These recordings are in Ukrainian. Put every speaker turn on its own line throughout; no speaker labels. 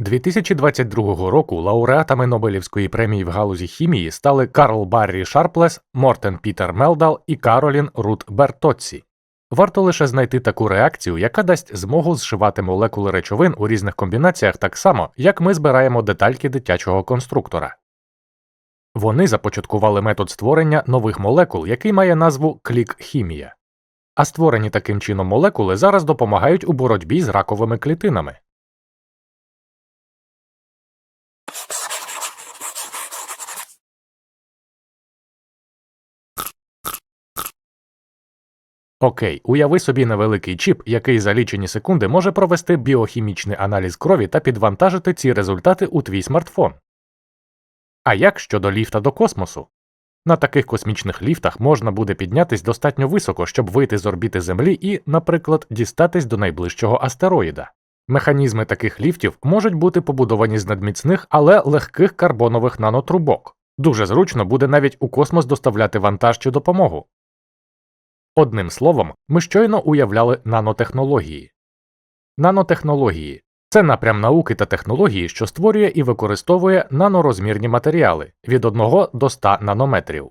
2022 року лауреатами Нобелівської премії в галузі хімії стали Карл Баррі Шарплес, Мортен Пітер Мелдал і Каролін Рут Бертоцці. Варто лише знайти таку реакцію, яка дасть змогу зшивати молекули речовин у різних комбінаціях так само, як ми збираємо детальки дитячого конструктора. Вони започаткували метод створення нових молекул, який має назву клік-хімія. А створені таким чином молекули зараз допомагають у боротьбі з раковими клітинами. Окей, уяви собі невеликий чіп, який за лічені секунди може провести біохімічний аналіз крові та підвантажити ці результати у твій смартфон. А як щодо ліфта до космосу? На таких космічних ліфтах можна буде піднятись достатньо високо, щоб вийти з орбіти Землі і, наприклад, дістатись до найближчого астероїда. Механізми таких ліфтів можуть бути побудовані з надміцних, але легких карбонових нанотрубок. Дуже зручно буде навіть у космос доставляти вантаж чи допомогу. Одним словом, ми щойно уявляли нанотехнології. Нанотехнології це напрям науки та технології, що створює і використовує нанорозмірні матеріали від 1 до 100 нанометрів.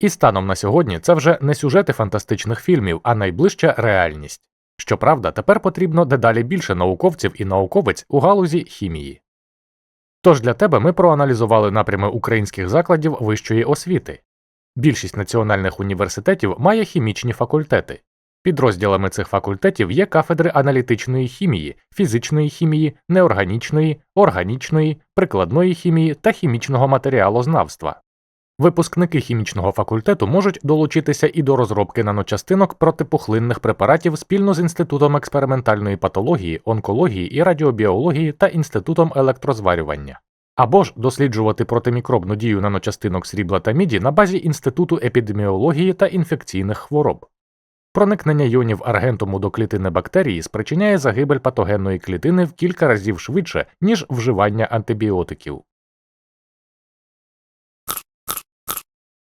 І станом на сьогодні це вже не сюжети фантастичних фільмів, а найближча реальність. Щоправда, тепер потрібно дедалі більше науковців і науковиць у галузі хімії. Тож для тебе ми проаналізували напрями українських закладів вищої освіти. Більшість національних університетів має хімічні факультети. Підрозділами цих факультетів є кафедри аналітичної хімії, фізичної хімії, неорганічної, органічної, прикладної хімії та хімічного матеріалознавства. Випускники хімічного факультету можуть долучитися і до розробки наночастинок протипухлинних препаратів спільно з Інститутом експериментальної патології, онкології і радіобіології та Інститутом електрозварювання. Або ж досліджувати протимікробну дію наночастинок срібла та міді на базі Інституту епідеміології та інфекційних хвороб. Проникнення йонів аргентуму до клітини бактерії спричиняє загибель патогенної клітини в кілька разів швидше, ніж вживання антибіотиків.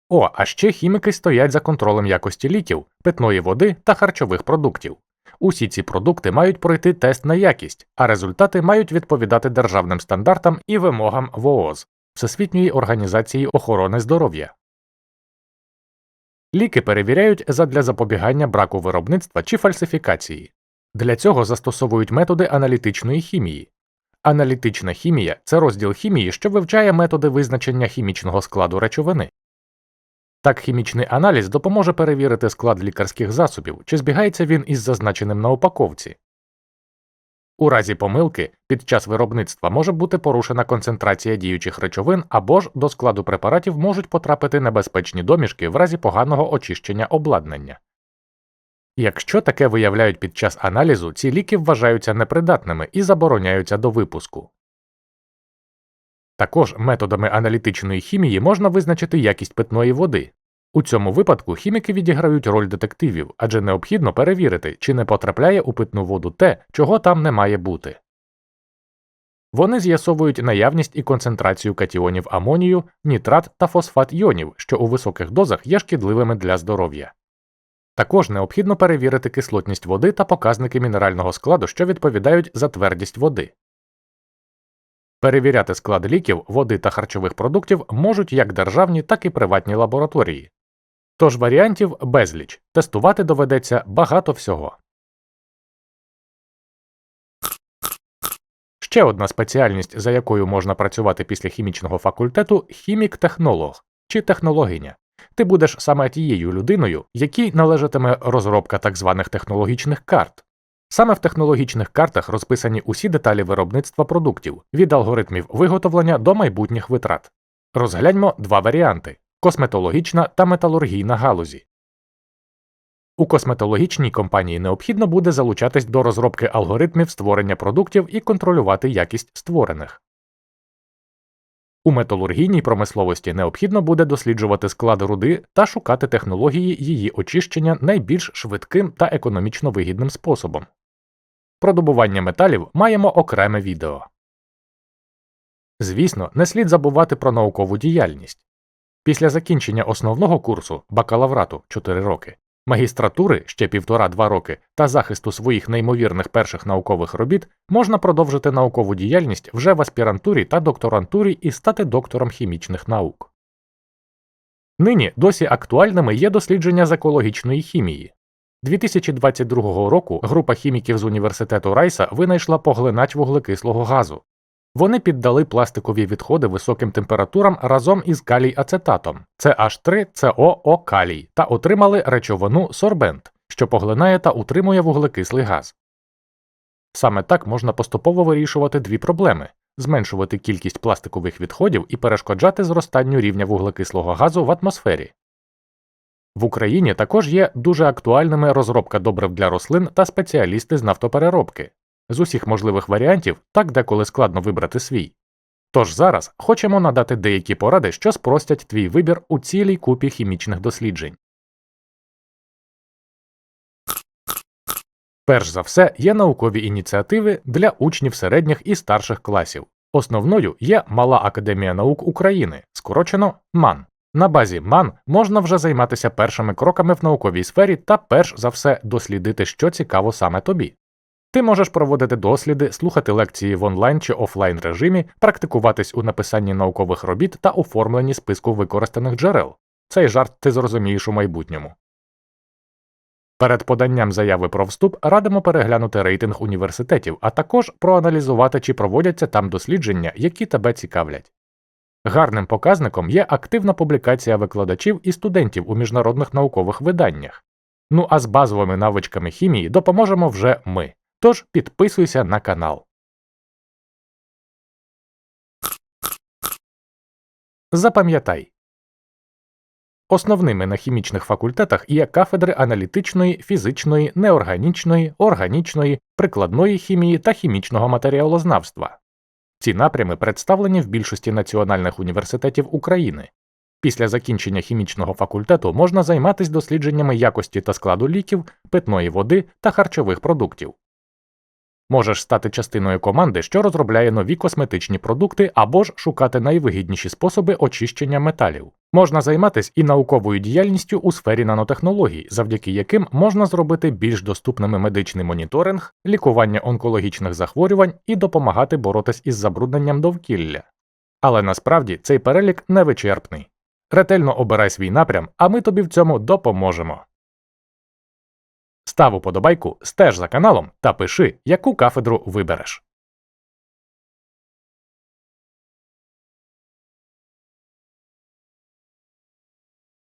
О, а ще хіміки стоять за контролем якості ліків, питної води та харчових продуктів. Усі ці продукти мають пройти тест на якість, а результати мають відповідати державним стандартам і вимогам ВООЗ Всесвітньої організації охорони здоров'я. Ліки перевіряють задля запобігання браку виробництва чи фальсифікації. Для цього застосовують методи аналітичної хімії. Аналітична хімія це розділ хімії, що вивчає методи визначення хімічного складу речовини. Так, хімічний аналіз допоможе перевірити склад лікарських засобів, чи збігається він із зазначеним на упаковці. У разі помилки під час виробництва може бути порушена концентрація діючих речовин або ж до складу препаратів можуть потрапити небезпечні домішки в разі поганого очищення обладнання. Якщо таке виявляють під час аналізу, ці ліки вважаються непридатними і забороняються до випуску. Також методами аналітичної хімії можна визначити якість питної води. У цьому випадку хіміки відіграють роль детективів, адже необхідно перевірити, чи не потрапляє у питну воду те, чого там не має бути. Вони з'ясовують наявність і концентрацію катіонів амонію, нітрат та фосфат йонів, що у високих дозах є шкідливими для здоров'я. Також необхідно перевірити кислотність води та показники мінерального складу, що відповідають за твердість води. Перевіряти склад ліків, води та харчових продуктів можуть як державні, так і приватні лабораторії. Тож варіантів безліч тестувати доведеться багато всього. Ще одна спеціальність, за якою можна працювати після хімічного факультету хімік-технолог чи технологиня. Ти будеш саме тією людиною, якій належатиме розробка так званих технологічних карт. Саме в технологічних картах розписані усі деталі виробництва продуктів від алгоритмів виготовлення до майбутніх витрат. Розгляньмо два варіанти косметологічна та металургійна галузі. У косметологічній компанії необхідно буде залучатись до розробки алгоритмів створення продуктів і контролювати якість створених. У металургійній промисловості необхідно буде досліджувати склад руди та шукати технології її очищення найбільш швидким та економічно вигідним способом. Про добування металів маємо окреме відео. Звісно, не слід забувати про наукову діяльність. Після закінчення основного курсу бакалаврату 4 роки Магістратури ще півтора-два роки та захисту своїх неймовірних перших наукових робіт можна продовжити наукову діяльність вже в аспірантурі та докторантурі і стати доктором хімічних наук. Нині досі актуальними є дослідження з екологічної хімії. 2022 року група хіміків з університету Райса винайшла поглинач вуглекислого газу. Вони піддали пластикові відходи високим температурам разом із калій ацетатом CH3COO калій та отримали речовину сорбент, що поглинає та утримує вуглекислий газ. Саме так можна поступово вирішувати дві проблеми зменшувати кількість пластикових відходів і перешкоджати зростанню рівня вуглекислого газу в атмосфері. В Україні також є дуже актуальними розробка добрив для рослин та спеціалісти з нафтопереробки. З усіх можливих варіантів так деколи складно вибрати свій. Тож зараз хочемо надати деякі поради, що спростять твій вибір у цілій купі хімічних досліджень. Перш за все є наукові ініціативи для учнів середніх і старших класів. Основною є Мала Академія наук України, скорочено МАН. На базі МАН можна вже займатися першими кроками в науковій сфері та перш за все дослідити, що цікаво саме тобі. Ти можеш проводити досліди, слухати лекції в онлайн чи офлайн режимі, практикуватись у написанні наукових робіт та оформленні списку використаних джерел. Цей жарт ти зрозумієш у майбутньому. Перед поданням заяви про вступ радимо переглянути рейтинг університетів, а також проаналізувати, чи проводяться там дослідження, які тебе цікавлять. Гарним показником є активна публікація викладачів і студентів у міжнародних наукових виданнях. Ну а з базовими навичками хімії допоможемо вже ми. Тож підписуйся на канал. Запам'ятай. Основними на хімічних факультетах є кафедри аналітичної, фізичної, неорганічної, органічної, прикладної хімії та хімічного матеріалознавства. Ці напрями представлені в більшості національних університетів України. Після закінчення хімічного факультету можна займатися дослідженнями якості та складу ліків, питної води та харчових продуктів. Можеш стати частиною команди, що розробляє нові косметичні продукти або ж шукати найвигідніші способи очищення металів. Можна займатися і науковою діяльністю у сфері нанотехнологій, завдяки яким можна зробити більш доступними медичний моніторинг, лікування онкологічних захворювань і допомагати боротись із забрудненням довкілля. Але насправді цей перелік невичерпний. Ретельно обирай свій напрям, а ми тобі в цьому допоможемо. Став уподобайку, стеж за каналом та пиши, яку кафедру вибереш.